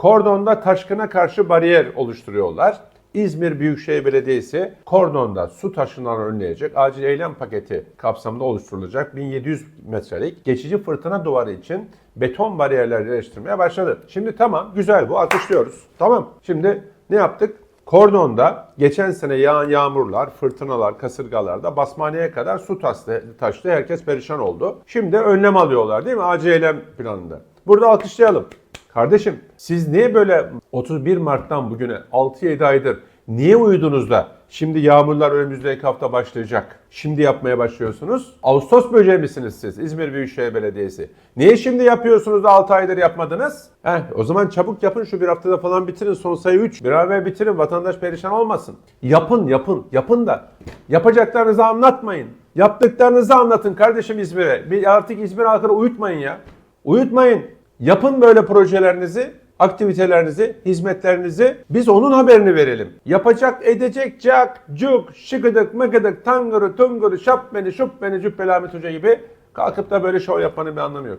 Kordonda taşkına karşı bariyer oluşturuyorlar. İzmir Büyükşehir Belediyesi kordonda su taşkınlarını önleyecek acil eylem paketi kapsamında oluşturulacak 1700 metrelik geçici fırtına duvarı için beton bariyerler yerleştirmeye başladı. Şimdi tamam güzel bu alkışlıyoruz. Tamam şimdi ne yaptık? Kordonda geçen sene yağan yağmurlar, fırtınalar, kasırgalarda basmaneye kadar su taştı, taştı. Herkes perişan oldu. Şimdi önlem alıyorlar değil mi? Acil eylem planında. Burada alkışlayalım. Kardeşim siz niye böyle 31 Mart'tan bugüne 6-7 aydır niye uyudunuz da şimdi yağmurlar önümüzdeki hafta başlayacak? Şimdi yapmaya başlıyorsunuz. Ağustos böceği misiniz siz İzmir Büyükşehir Belediyesi? Niye şimdi yapıyorsunuz da 6 aydır yapmadınız? Heh, o zaman çabuk yapın şu bir haftada falan bitirin son sayı 3. Bir an bitirin vatandaş perişan olmasın. Yapın yapın yapın da yapacaklarınızı anlatmayın. Yaptıklarınızı anlatın kardeşim İzmir'e. Bir artık İzmir halkını uyutmayın ya. Uyutmayın. Yapın böyle projelerinizi, aktivitelerinizi, hizmetlerinizi. Biz onun haberini verelim. Yapacak, edecek, cak, cuk, şıkıdık, mıkıdık, tangırı, tungırı, şap beni, şup beni, cübbeli Hoca gibi kalkıp da böyle şov yapmanın bir anlamı yok.